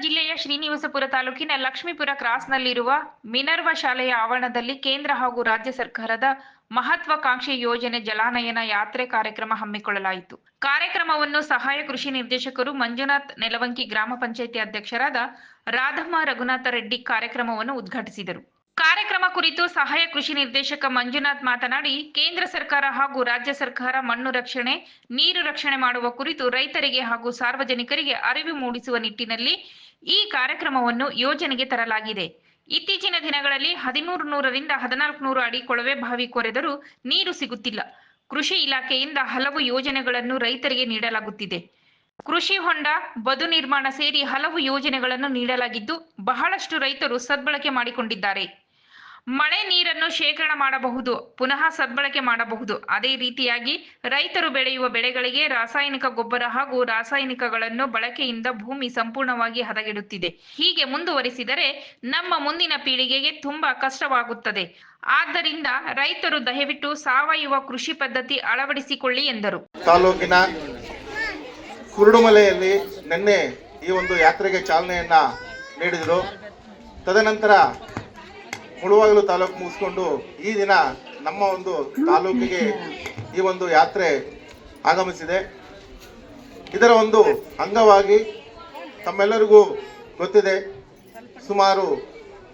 ಜಿಲ್ಲೆಯ ಶ್ರೀನಿವಾಸಪುರ ತಾಲೂಕಿನ ಲಕ್ಷ್ಮೀಪುರ ಕ್ರಾಸ್ನಲ್ಲಿರುವ ಮಿನರ್ವ ಶಾಲೆಯ ಆವರಣದಲ್ಲಿ ಕೇಂದ್ರ ಹಾಗೂ ರಾಜ್ಯ ಸರ್ಕಾರದ ಮಹತ್ವಾಕಾಂಕ್ಷಿ ಯೋಜನೆ ಜಲಾನಯನ ಯಾತ್ರೆ ಕಾರ್ಯಕ್ರಮ ಹಮ್ಮಿಕೊಳ್ಳಲಾಯಿತು. ಕಾರ್ಯಕ್ರಮವನ್ನು ಸಹಾಯ ಕೃಷಿ ನಿರ್ದೇಶಕರು ಮಂಜುನಾಥ್ ನೆಲವಂಕಿ ಗ್ರಾಮ ಪಂಚಾಯಿತಿ ಅಧ್ಯಕ್ಷರಾದ ರಾಧಮ್ಮ ರಘುನಾಥ ರೆಡ್ಡಿ ಕಾರ್ಯಕ್ರಮವನ್ನು ಉದ್ಘಾಟಿಸಿದರು. ಕಾರ್ಯಕ್ರಮ ಕುರಿತು ಸಹಾಯ ಕೃಷಿ ನಿರ್ದೇಶಕ ಮಂಜುನಾಥ್ ಮಾತನಾಡಿ, ಕೇಂದ್ರ ಸರ್ಕಾರ ಹಾಗೂ ರಾಜ್ಯ ಸರ್ಕಾರ ಮಣ್ಣು ರಕ್ಷಣೆ, ನೀರು ರಕ್ಷಣೆ ಮಾಡುವ ಕುರಿತು ರೈತರಿಗೆ ಹಾಗೂ ಸಾರ್ವಜನಿಕರಿಗೆ ಅರಿವು ಮೂಡಿಸುವ ನಿಟ್ಟಿನಲ್ಲಿ ಈ ಕಾರ್ಯಕ್ರಮವನ್ನು ಯೋಜನೆಗೆ ತರಲಾಗಿದೆ. ಇತ್ತೀಚಿನ ದಿನಗಳಲ್ಲಿ ಹದಿಮೂರು ನೂರರಿಂದ ಹದಿನಾಲ್ಕು ನೂರು ಅಡಿ ಕೊಳವೆ ಬಾವಿ ಕೊರೆದರೂ ನೀರು ಸಿಗುತ್ತಿಲ್ಲ. ಕೃಷಿ ಇಲಾಖೆಯಿಂದ ಹಲವು ಯೋಜನೆಗಳನ್ನು ರೈತರಿಗೆ ನೀಡಲಾಗುತ್ತಿದೆ. ಕೃಷಿ ಹೊಂಡ, ಬದು ನಿರ್ಮಾಣ ಸೇರಿ ಹಲವು ಯೋಜನೆಗಳನ್ನು ನೀಡಲಾಗಿದ್ದು, ಬಹಳಷ್ಟು ರೈತರು ಸದ್ಬಳಕೆ ಮಾಡಿಕೊಂಡಿದ್ದಾರೆ. ಮಳೆ ನೀರನ್ನು ಶೇಖರಣೆ ಮಾಡಬಹುದು, ಪುನಃ ಸದ್ಬಳಕೆ ಮಾಡಬಹುದು. ಅದೇ ರೀತಿಯಾಗಿ ರೈತರು ಬೆಳೆಯುವ ಬೆಳೆಗಳಿಗೆ ರಾಸಾಯನಿಕ ಗೊಬ್ಬರ ಹಾಗೂ ರಾಸಾಯನಿಕಗಳನ್ನು ಬಳಕೆಯಿಂದ ಭೂಮಿ ಸಂಪೂರ್ಣವಾಗಿ ಹದಗೆಡುತ್ತಿದೆ. ಹೀಗೆ ಮುಂದುವರಿಸಿದರೆ ನಮ್ಮ ಮುಂದಿನ ಪೀಳಿಗೆಗೆ ತುಂಬಾ ಕಷ್ಟವಾಗುತ್ತದೆ. ಆದ್ದರಿಂದ ರೈತರು ದಯವಿಟ್ಟು ಸಾವಯವ ಕೃಷಿ ಪದ್ಧತಿ ಅಳವಡಿಸಿಕೊಳ್ಳಿ ಎಂದರು. ತಾಲೂಕಿನ ಕುರುಡುಮಲೆಯಲ್ಲಿ ನಿನ್ನೆ ಈ ಒಂದು ಯಾತ್ರೆಗೆ ಚಾಲನೆಯನ್ನ ನೀಡಿದರು. ತದನಂತರ ಮುಳುವಾಗಲು ತಾಲೂಕು ಮುಗಿಸ್ಕೊಂಡು ಈ ದಿನ ನಮ್ಮ ಒಂದು ತಾಲೂಕಿಗೆ ಈ ಒಂದು ಯಾತ್ರೆ ಆಗಮಿಸಿದೆ. ಇದರ ಒಂದು ಅಂಗವಾಗಿ ತಮ್ಮೆಲ್ಲರಿಗೂ ಗೊತ್ತಿದೆ, ಸುಮಾರು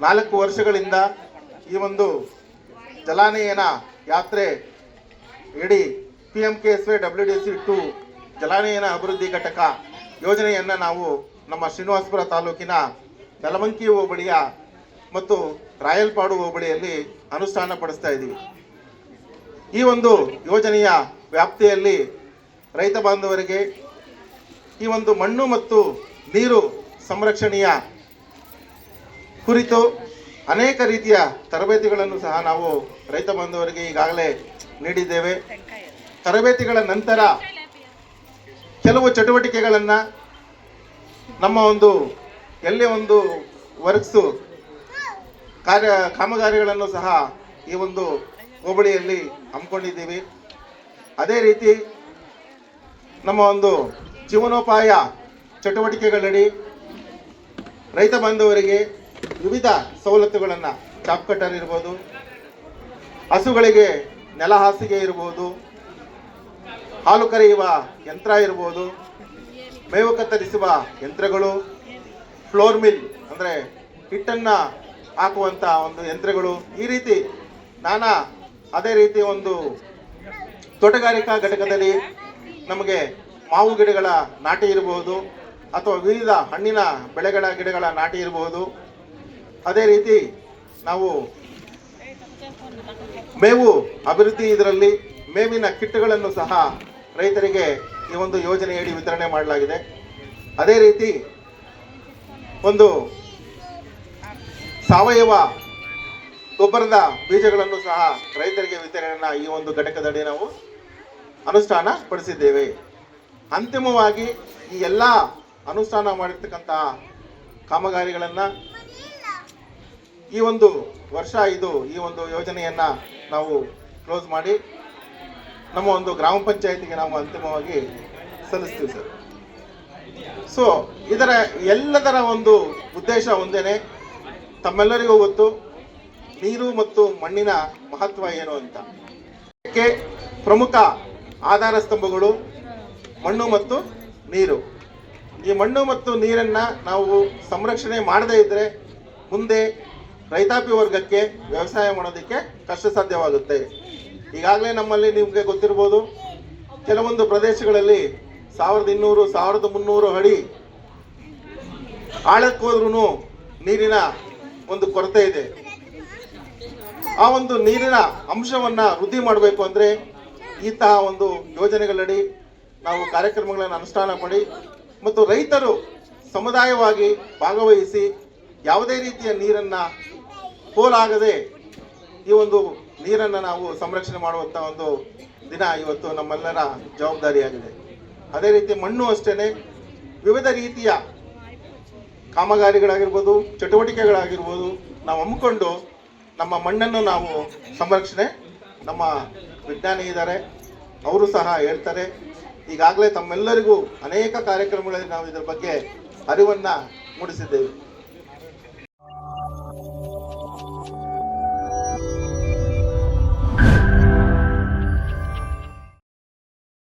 ನಾಲ್ಕು ವರ್ಷಗಳಿಂದ ಈ ಒಂದು ಜಲಾನಯನ ಯಾತ್ರೆ ಇಡೀ P M K S Y W D C two ಜಲಾನಯನ ಅಭಿವೃದ್ಧಿ ಘಟಕ ಯೋಜನೆಯನ್ನು ನಾವು ನಮ್ಮ ಶ್ರೀನಿವಾಸಪುರ ತಾಲೂಕಿನ ನೆಲಮಂಕಿ ಹೋಬಳಿಯ ಮತ್ತು ರಾಯಲ್ಪಾಡು ಹೋಬಳಿಯಲ್ಲಿ ಅನುಷ್ಠಾನ ಪಡಿಸ್ತಾ ಇದ್ದೀವಿ. ಈ ಒಂದು ಯೋಜನೆಯ ವ್ಯಾಪ್ತಿಯಲ್ಲಿ ರೈತ ಬಾಂಧವರಿಗೆ ಈ ಒಂದು ಮಣ್ಣು ಮತ್ತು ನೀರು ಸಂರಕ್ಷಣೆಯ ಕುರಿತು ಅನೇಕ ರೀತಿಯ ತರಬೇತಿಗಳನ್ನು ಸಹ ನಾವು ರೈತ ಬಾಂಧವರಿಗೆ ಈಗಾಗಲೇ ನೀಡಿದ್ದೇವೆ. ತರಬೇತಿಗಳ ನಂತರ ಕೆಲವು ಚಟುವಟಿಕೆಗಳನ್ನು ನಮ್ಮ ಒಂದು ಎಲ್ಲೇ ಒಂದು ವರ್ಕ್ಸು ಕಾರ್ಯ ಕಾಮಗಾರಿಗಳನ್ನು ಸಹ ಈ ಒಂದು ಹೋಬಳಿಯಲ್ಲಿ ಹಮ್ಮಿಕೊಂಡಿದ್ದೀವಿ. ಅದೇ ರೀತಿ ನಮ್ಮ ಒಂದು ಜೀವನೋಪಾಯ ಚಟುವಟಿಕೆಗಳಡಿ ರೈತ ಬಾಂಧವರಿಗೆ ವಿವಿಧ ಸವಲತ್ತುಗಳನ್ನು ಚಾಪ್ ಕಟ್ಟರ್ ಇರ್ಬೋದು ಹಸುಗಳಿಗೆ ನೆಲ ಹಾಸಿಗೆ ಇರ್ಬೋದು. ಹಾಲು ಕರೆಯುವ ಯಂತ್ರ ಇರ್ಬೋದು. ಮೇವು ಕತ್ತರಿಸುವ ಯಂತ್ರಗಳು. ಫ್ಲೋರ್ ಮಿಲ್ ಅಂದರೆ ಹಿಟ್ಟನ್ನು ಹಾಕುವಂಥ ಒಂದು ಯಂತ್ರಗಳು ಈ ರೀತಿ ನಾನಾ ಅದೇ ರೀತಿ ಒಂದು ತೋಟಗಾರಿಕಾ ಘಟಕದಲ್ಲಿ ನಮಗೆ ಮಾವು ಗಿಡಗಳ ನಾಟಿ ಇರಬಹುದು ಅಥವಾ ವಿವಿಧ ಹಣ್ಣಿನ ಬೆಳೆಗಳ ಗಿಡಗಳ ನಾಟಿ ಇರಬಹುದು. ಅದೇ ರೀತಿ ನಾವು ಮೇವು ಅಭಿವೃದ್ಧಿ ಇದರಲ್ಲಿ ಮೇವಿನ ಕಿಟ್ಗಳನ್ನು ಸಹ ರೈತರಿಗೆ ಈ ಒಂದು ಯೋಜನೆಯಡಿ ವಿತರಣೆ ಮಾಡಲಾಗಿದೆ. ಅದೇ ರೀತಿ ಒಂದು ಸಾವಯವ ಗೊಬ್ಬರದ ಬೀಜಗಳನ್ನು ಸಹ ರೈತರಿಗೆ ವಿತರಣೆಯನ್ನ ಈ ಒಂದು ಘಟಕದಡಿ ನಾವು ಅನುಷ್ಠಾನ ಪಡಿಸಿದ್ದೇವೆ ಅಂತಿಮವಾಗಿ ಈ ಎಲ್ಲ ಅನುಷ್ಠಾನ ಮಾಡಿರ್ತಕ್ಕಂತಹ ಕಾಮಗಾರಿಗಳನ್ನು ಈ ಒಂದು ವರ್ಷ ಇದು ಈ ಒಂದು ಯೋಜನೆಯನ್ನ ನಾವು ಕ್ಲೋಸ್ ಮಾಡಿ ನಮ್ಮ ಒಂದು ಗ್ರಾಮ ಪಂಚಾಯತಿಗೆ ನಾವು ಅಂತಿಮವಾಗಿ ಸಲ್ಲಿಸ್ತೀವಿ ಸರ್. ಸೊ ಇದರ ಎಲ್ಲದರ ಒಂದು ಉದ್ದೇಶ ಒಂದೇನೆ ತಮ್ಮೆಲ್ಲರಿಗೂ ಗೊತ್ತು, ನೀರು ಮತ್ತು ಮಣ್ಣಿನ ಮಹತ್ವ ಏನು ಅಂತ. ಇದಕ್ಕೆ ಪ್ರಮುಖ ಆಧಾರ ಸ್ತಂಭಗಳು ಮಣ್ಣು ಮತ್ತು ನೀರು. ಈ ಮಣ್ಣು ಮತ್ತು ನೀರನ್ನ ನಾವು ಸಂರಕ್ಷಣೆ ಮಾಡದೇ ಇದ್ರೆ ಮುಂದೆ ರೈತಾಪಿ ವರ್ಗಕ್ಕೆ ವ್ಯವಸಾಯ ಮಾಡೋದಕ್ಕೆ ಕಷ್ಟ ಸಾಧ್ಯವಾಗುತ್ತೆ ಈಗಾಗಲೇ ನಮ್ಮಲ್ಲಿ ನಿಮಗೆ ಗೊತ್ತಿರ್ಬೋದು, ಕೆಲವೊಂದು ಪ್ರದೇಶಗಳಲ್ಲಿ ಸಾವಿರದ ಇನ್ನೂರು, ಸಾವಿರದ ಮುನ್ನೂರು ಅಡಿ ಆಳಕ್ಕೆ ಹೋದ್ರೂ ನೀರಿನ ಒಂದು ಕೊರತೆ ಇದೆ. ಆ ಒಂದು ನೀರಿನ ಅಂಶವನ್ನ ವೃದ್ಧಿ ಮಾಡಬೇಕು ಅಂದ್ರೆ ಇಂತಹ ಒಂದು ಯೋಜನೆಗಳಡಿ ನಾವು ಕಾರ್ಯಕ್ರಮಗಳನ್ನು ಅನುಷ್ಠಾನ ಮಾಡಿ ಮತ್ತು ರೈತರು ಸಮುದಾಯವಾಗಿ ಭಾಗವಹಿಸಿ ಯಾವುದೇ ರೀತಿಯ ನೀರನ್ನ ಪೋಲಾಗದೆ ಈ ಒಂದು ನೀರನ್ನು ನಾವು ಸಂರಕ್ಷಣೆ ಮಾಡುವಂಥ ಒಂದು ದಿನ ಇವತ್ತು ನಮ್ಮೆಲ್ಲರ ಜವಾಬ್ದಾರಿಯಾಗಿದೆ. ಅದೇ ರೀತಿ ಮಣ್ಣು ಅಷ್ಟೇನೆ ವಿವಿಧ ರೀತಿಯ ಕಾಮಗಾರಿಗಳಾಗಿರ್ಬೋದು, ಚಟುವಟಿಕೆಗಳಾಗಿರ್ಬೋದು, ನಾವು ಹಮ್ಮಿಕೊಂಡು ನಮ್ಮ ಮಣ್ಣನ್ನು ನಾವು ಸಂರಕ್ಷಣೆ, ನಮ್ಮ ವಿಜ್ಞಾನಿ ಇದ್ದಾರೆ ಅವರು ಸಹ ಹೇಳ್ತಾರೆ. ಈಗಾಗಲೇ ತಮ್ಮೆಲ್ಲರಿಗೂ ಅನೇಕ ಕಾರ್ಯಕ್ರಮಗಳಲ್ಲಿ ನಾವು ಇದರ ಬಗ್ಗೆ ಅರಿವನ್ನು ಮೂಡಿಸಿದ್ದೇವೆ.